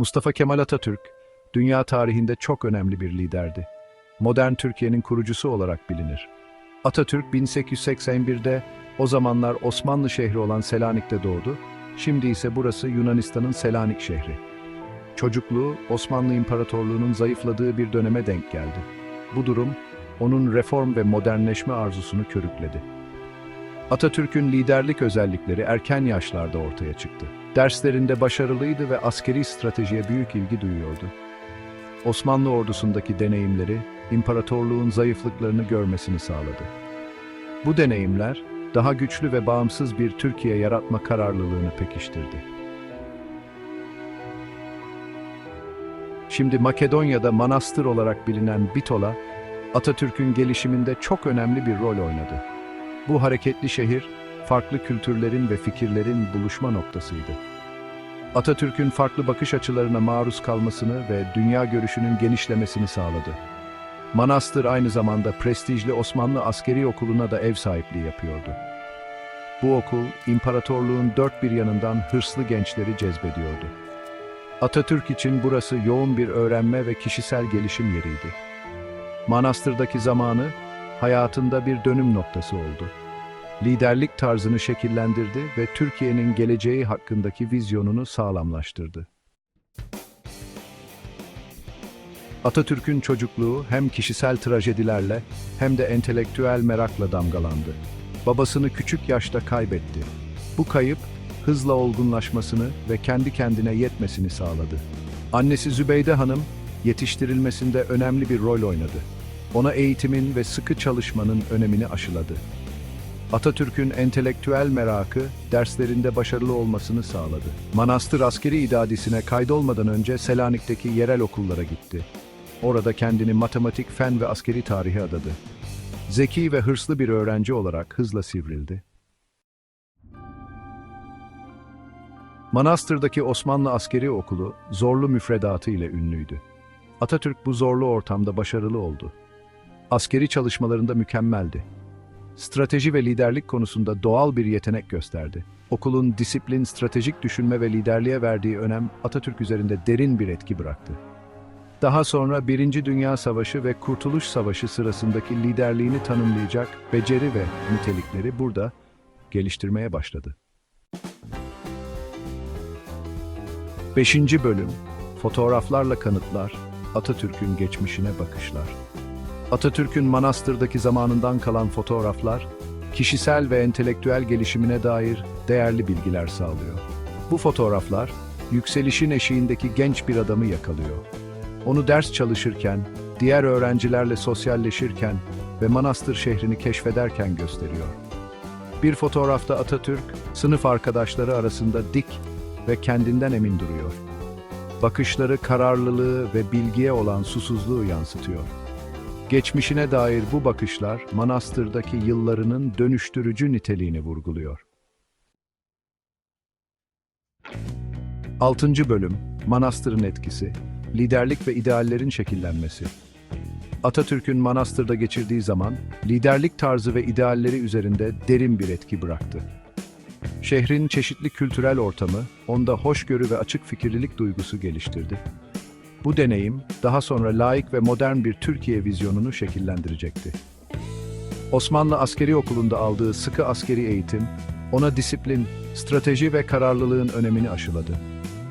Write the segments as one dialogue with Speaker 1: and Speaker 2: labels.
Speaker 1: Mustafa Kemal Atatürk, dünya tarihinde çok önemli bir liderdi. Modern Türkiye'nin kurucusu olarak bilinir. Atatürk 1881'de o zamanlar Osmanlı şehri olan Selanik'te doğdu, şimdi ise burası Yunanistan'ın Selanik şehri. Çocukluğu Osmanlı İmparatorluğu'nun zayıfladığı bir döneme denk geldi. Bu durum onun reform ve modernleşme arzusunu körükledi. Atatürk'ün liderlik özellikleri erken yaşlarda ortaya çıktı. Derslerinde başarılıydı ve askeri stratejiye büyük ilgi duyuyordu. Osmanlı ordusundaki deneyimleri, imparatorluğun zayıflıklarını görmesini sağladı. Bu deneyimler, daha güçlü ve bağımsız bir Türkiye yaratma kararlılığını pekiştirdi. Şimdi Makedonya'da manastır olarak bilinen Bitola, Atatürk'ün gelişiminde çok önemli bir rol oynadı. Bu hareketli şehir, farklı kültürlerin ve fikirlerin buluşma noktasıydı. Atatürk'ün farklı bakış açılarına maruz kalmasını ve dünya görüşünün genişlemesini sağladı. Manastır aynı zamanda prestijli Osmanlı Askeri Okulu'na da ev sahipliği yapıyordu. Bu okul, imparatorluğun dört bir yanından hırslı gençleri cezbediyordu. Atatürk için burası yoğun bir öğrenme ve kişisel gelişim yeriydi. Manastırdaki zamanı, hayatında bir dönüm noktası oldu. Liderlik tarzını şekillendirdi ve Türkiye'nin geleceği hakkındaki vizyonunu sağlamlaştırdı. Atatürk'ün çocukluğu hem kişisel trajedilerle hem de entelektüel merakla damgalandı. Babasını küçük yaşta kaybetti. Bu kayıp, hızla olgunlaşmasını ve kendi kendine yetmesini sağladı. Annesi Zübeyde Hanım, yetiştirilmesinde önemli bir rol oynadı. Ona eğitimin ve sıkı çalışmanın önemini aşıladı. Atatürk'ün entelektüel merakı derslerinde başarılı olmasını sağladı. Manastır askeri idadisine kaydolmadan önce Selanik'teki yerel okullara gitti. Orada kendini matematik, fen ve askeri tarihe adadı. Zeki ve hırslı bir öğrenci olarak hızla sivrildi. Manastır'daki Osmanlı Askeri Okulu zorlu müfredatı ile ünlüydü. Atatürk bu zorlu ortamda başarılı oldu. Askeri çalışmalarında mükemmeldi. Strateji ve liderlik konusunda doğal bir yetenek gösterdi. Okulun disiplin, stratejik düşünme ve liderliğe verdiği önem Atatürk üzerinde derin bir etki bıraktı. Daha sonra Birinci Dünya Savaşı ve Kurtuluş Savaşı sırasındaki liderliğini tanımlayacak beceri ve nitelikleri burada geliştirmeye başladı. 5. Bölüm Fotoğraflarla kanıtlar, Atatürk'ün geçmişine bakışlar. Atatürk'ün manastırdaki zamanından kalan fotoğraflar, kişisel ve entelektüel gelişimine dair değerli bilgiler sağlıyor. Bu fotoğraflar, yükselişin eşiğindeki genç bir adamı yakalıyor. Onu ders çalışırken, diğer öğrencilerle sosyalleşirken ve manastır şehrini keşfederken gösteriyor. Bir fotoğrafta Atatürk, sınıf arkadaşları arasında dik ve kendinden emin duruyor. Bakışları kararlılığı ve bilgiye olan susuzluğu yansıtıyor. Geçmişine dair bu bakışlar manastırdaki yıllarının dönüştürücü niteliğini vurguluyor. 6. Bölüm Manastırın etkisi, liderlik ve ideallerin şekillenmesi. Atatürk'ün manastırda geçirdiği zaman liderlik tarzı ve idealleri üzerinde derin bir etki bıraktı. Şehrin çeşitli kültürel ortamı onda hoşgörü ve açık fikirlilik duygusu geliştirdi. Bu deneyim daha sonra laik ve modern bir Türkiye vizyonunu şekillendirecekti. Osmanlı Askeri Okulu'nda aldığı sıkı askeri eğitim ona disiplin, strateji ve kararlılığın önemini aşıladı.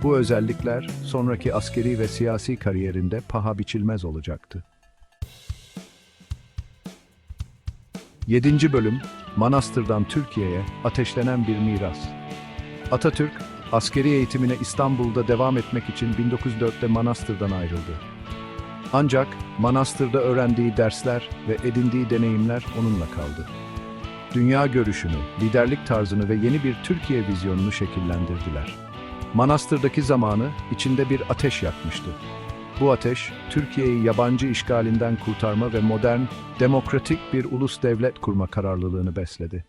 Speaker 1: Bu özellikler sonraki askeri ve siyasi kariyerinde paha biçilmez olacaktı. 7. Bölüm Manastır'dan Türkiye'ye ateşlenen bir miras. Atatürk, askeri eğitimine İstanbul'da devam etmek için 1904'te Manastır'dan ayrıldı. Ancak Manastır'da öğrendiği dersler ve edindiği deneyimler onunla kaldı. Dünya görüşünü, liderlik tarzını ve yeni bir Türkiye vizyonunu şekillendirdiler. Manastır'daki zamanı içinde bir ateş yakmıştı. Bu ateş, Türkiye'yi yabancı işgalinden kurtarma ve modern, demokratik bir ulus devlet kurma kararlılığını besledi.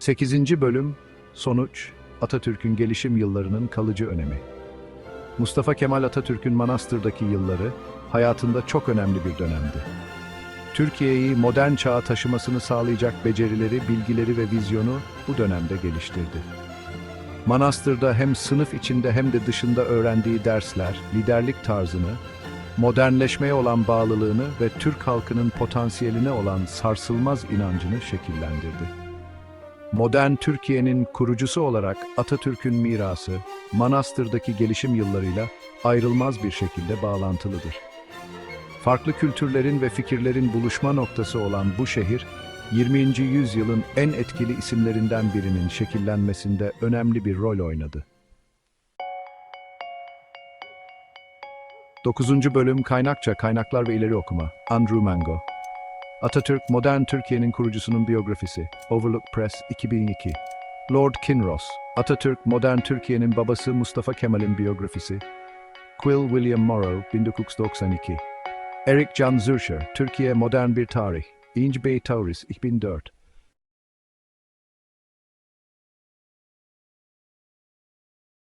Speaker 1: 8. Bölüm Sonuç Atatürk'ün gelişim yıllarının kalıcı önemi. Mustafa Kemal Atatürk'ün Manastır'daki yılları hayatında çok önemli bir dönemdi. Türkiye'yi modern çağa taşımasını sağlayacak becerileri, bilgileri ve vizyonu bu dönemde geliştirdi. Manastırda hem sınıf içinde hem de dışında öğrendiği dersler, liderlik tarzını, modernleşmeye olan bağlılığını ve Türk halkının potansiyeline olan sarsılmaz inancını şekillendirdi. Modern Türkiye'nin kurucusu olarak Atatürk'ün mirası, Manastır'daki gelişim yıllarıyla ayrılmaz bir şekilde bağlantılıdır. Farklı kültürlerin ve fikirlerin buluşma noktası olan bu şehir, 20. yüzyılın en etkili isimlerinden birinin şekillenmesinde önemli bir rol oynadı. 9. Bölüm Kaynakça Kaynaklar ve İleri Okuma Andrew Mango Atatürk Modern Türkiye'nin kurucusunun biyografisi Overlook Press 2002 Lord Kinross Atatürk Modern Türkiye'nin babası Mustafa Kemal'in biyografisi. Quill William Morrow 1992 Eric Can Zürcher Türkiye Modern Bir Tarih İnci Bey Tauris 2004